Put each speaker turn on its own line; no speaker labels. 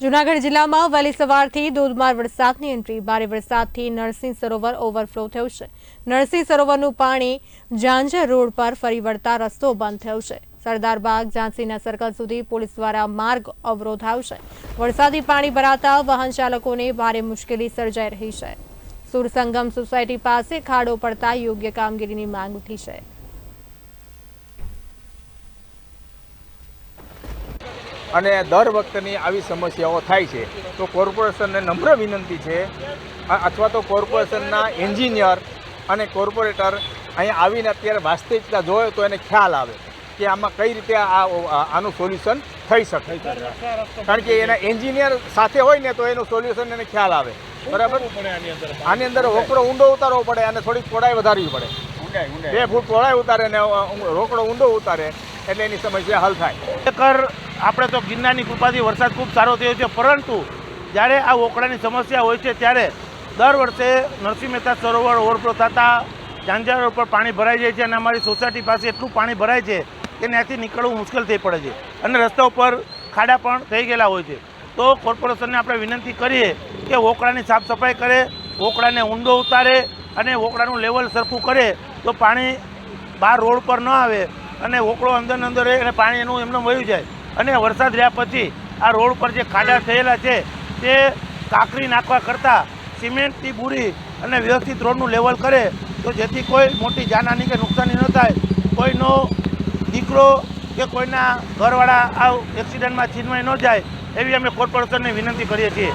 જૂનાગઢ જિલ્લામાં વહેલી સવારથી ધોધમાર વરસાદની એન્ટ્રી. ભારે વરસાદથી નરસિંહ સરોવર ઓવરફ્લો થયું છે. નરસિંહ સરોવરનું પાણી ઝાંઝર રોડ પર ફરી વળતા રસ્તો બંધ થયો છે. સરદારબાગ ઝાંસીના સર્કલ સુધી પોલીસ દ્વારા માર્ગ અવરોધાયો છે વરસાદી પાણી ભરાતા વાહન ચાલકોને ભારે મુશ્કેલી સર્જાઈ રહી છે. સુરસંગમ સોસાયટી પાસે ખાડો પડતા યોગ્ય કામગીરીની માંગ ઉઠી છે.
અને દર વખતની આવી સમસ્યાઓ થાય છે. તો કોર્પોરેશનને નમ્ર વિનંતી છે અથવા તો કોર્પોરેશનના એન્જિનિયર અને કોર્પોરેટર અહીંયા આવીને અત્યારે વાસ્તવિકતા જોવે તો એને ખ્યાલ આવે કે આમાં કઈ રીતે આ આનું સોલ્યુશન થઈ શકે. કારણ કે એના એન્જિનિયર સાથે હોય ને તો એનું સોલ્યુશન એને ખ્યાલ આવે. બરાબર? આની અંદર. રોકડો ઊંડો ઉતારવો પડે અને થોડીક પહોળાઈ વધારવી પડે. બે ફૂટ પહોળાઈ ઉતારે ને રોકડો ઊંડો ઉતારે એટલે એની સમસ્યા હલ થાય.
ખરેખર આપણે તો ગિરનારની કૃપાથી વરસાદ ખૂબ સારો થયો છે, પરંતુ જ્યારે આ ઓકળાની સમસ્યા હોય છે, ત્યારે દર વર્ષે નરસિંહ મહેતા સરોવર ઓવરફ્લો થતાં ઝાંઝર રોડ પર પાણી ભરાઈ જાય છે અને અમારી સોસાયટી પાસે એટલું પાણી ભરાય છે કે ત્યાંથી નીકળવું મુશ્કેલ થઈ પડે છે અને રસ્તા ઉપર ખાડા પણ થઈ ગયેલા હોય છે. તો કોર્પોરેશનને આપણે વિનંતી કરીએ કે ઓકળાની સાફ સફાઈ કરે ઓકળાને ઊંડો ઉતારે અને ઓકળાનું લેવલ સરખું કરે તો પાણી બહાર રોડ પર ન આવે અને ઓકળો અંદર અંદર રહે અને પાણી એનું એમને વયું જાય. અને વરસાદ રહ્યા પછી આ રોડ પર જે ખાડા થયેલા છે, તે કાંકરી નાખવા કરતાં સિમેન્ટથી બુરી અને વ્યવસ્થિત રોડનું લેવલ કરે, તો જેથી કોઈ મોટી જાનહાની કે નુકસાની ન થાય. કોઈનો દીકરો કે કોઈના ઘરવાળા આ એક્સિડન્ટમાં છીનવાઈ ન જાય, એવી અમે કોર્પોરેશનને વિનંતી કરીએ છીએ.